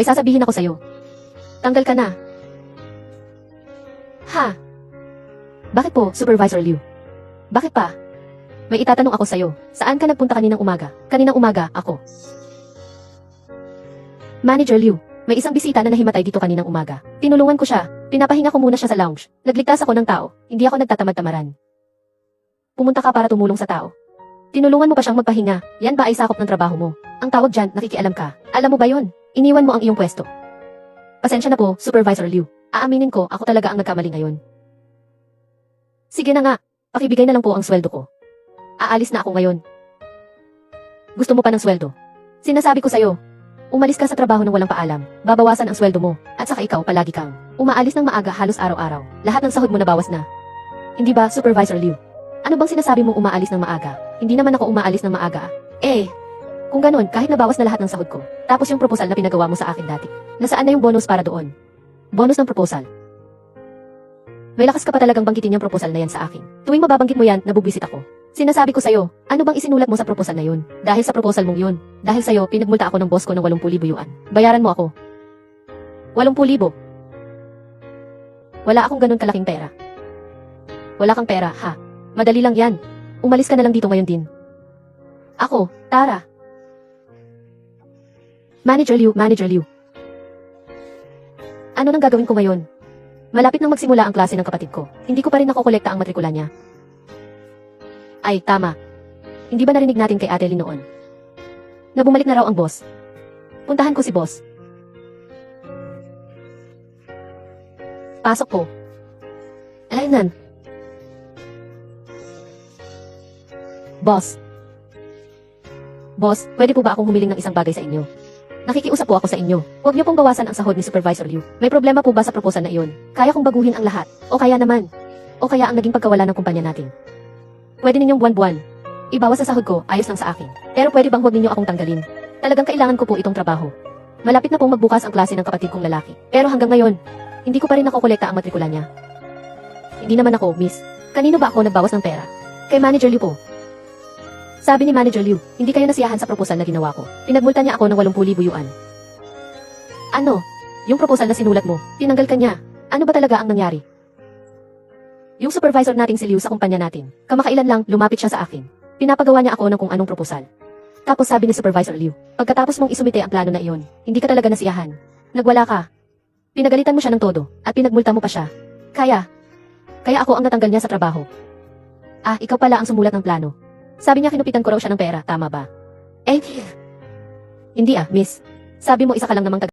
May sasabihin ako sa'yo. Tanggal ka na. Ha? Bakit po, Supervisor Liu? Bakit pa? May itatanong ako sa'yo. Saan ka nagpunta kaninang umaga? Kaninang umaga, ako. Manager Liu, may isang bisita na nahimatay dito kaninang umaga. Tinulungan ko siya. Pinapahinga ko muna siya sa lounge. Nagligtas ako ng tao. Hindi ako nagtatamad-tamaran. Pumunta ka para tumulong sa tao. Tinulungan mo pa siyang magpahinga. Yan ba ay sakop ng trabaho mo? Ang tawag dyan, nakikialam ka. Alam mo ba yon? Iniwan mo ang iyong pwesto. Pasensya na po, Supervisor Liu. Aaminin ko, ako talaga ang nagkamali ngayon. Sige na nga, pakibigay na lang po ang sweldo ko. Aalis na ako ngayon. Gusto mo pa ng sweldo? Sinasabi ko sa'yo, umalis ka sa trabaho ng walang paalam, babawasan ang sweldo mo, at saka ikaw palagi kang umaalis ng maaga halos araw-araw. Lahat ng sahod mo nabawas na. Hindi ba, Supervisor Liu? Ano bang sinasabi mo umaalis ng maaga? Hindi naman ako umaalis ng maaga. Eh, kung ganun, kahit nabawas na lahat ng sahod ko, tapos yung proposal na pinagawa mo sa akin dati, nasaan na yung bonus para doon? Bonus ng proposal. May lakas ka pa talagang banggitin yung proposal na yan sa akin. Tuwing mababanggit mo yan, nabubisit ako. Sinasabi ko sa'yo, ano bang isinulat mo sa proposal na yun? Dahil sa proposal mong yun, dahil sa'yo, pinagmulta ako ng boss ko ng 80,000 yuan. Bayaran mo ako. 80,000. Wala akong ganun kalaking pera. Wala kang pera, ha? Madali lang yan. Umalis ka na lang dito ngayon din. Ako, Tara. Manager Liu, Manager Liu. Ano nang gagawin ko ngayon? Malapit nang magsimula ang klase ng kapatid ko. Hindi ko pa rin nakokolekta ang matrikula niya. Ay, tama. Hindi ba narinig natin kay Ate Lynn noon? Na bumalik na raw ang boss. Puntahan ko si boss. Pasok ko. Aynan. Boss. Boss, pwede po ba akong humiling ng isang bagay sa inyo? Nakikiusap po ako sa inyo. Huwag niyo pong bawasan ang sahod ni Supervisor Liu. May problema po ba sa proposal na iyon? Kaya kong baguhin ang lahat. O kaya naman. O kaya ang naging pagkawala ng kumpanya natin. Pwede ninyong buwan-buwan. Ibawas sa sahod ko, ayos lang sa akin. Pero pwede bang huwag ninyo akong tanggalin? Talagang kailangan ko po itong trabaho. Malapit na pong magbukas ang klase ng kapatid kong lalaki. Pero hanggang ngayon, hindi ko pa rin nakokolekta ang matrikula niya. Hindi naman ako, miss. Kanino ba ako nagbawas ng pera? Kay Manager Liu po. Sabi ni Manager Liu, hindi kayo nasiyahan sa proposal na ginawa ko. Pinagmulta niya ako ng 80,000 yuan. Ano? Yung proposal na sinulat mo, tinanggal ka niya. Ano ba talaga ang nangyari? Yung supervisor nating si Liu sa kumpanya natin, kamakailan lang, lumapit siya sa akin. Pinapagawa niya ako ng kung anong proposal. Tapos sabi ni Supervisor Liu, pagkatapos mong isumite ang plano na iyon, hindi ka talaga nasiyahan. Nagwala ka. Pinagalitan mo siya ng todo, at pinagmulta mo pa siya. Kaya, kaya ako ang natanggal niya sa trabaho. Ah, ikaw pala ang sumulat ng plano. Sabi niya kinupitan ko raw siya ng pera, tama ba? Eh, hindi ah, miss. Sabi mo isa ka lang namang tag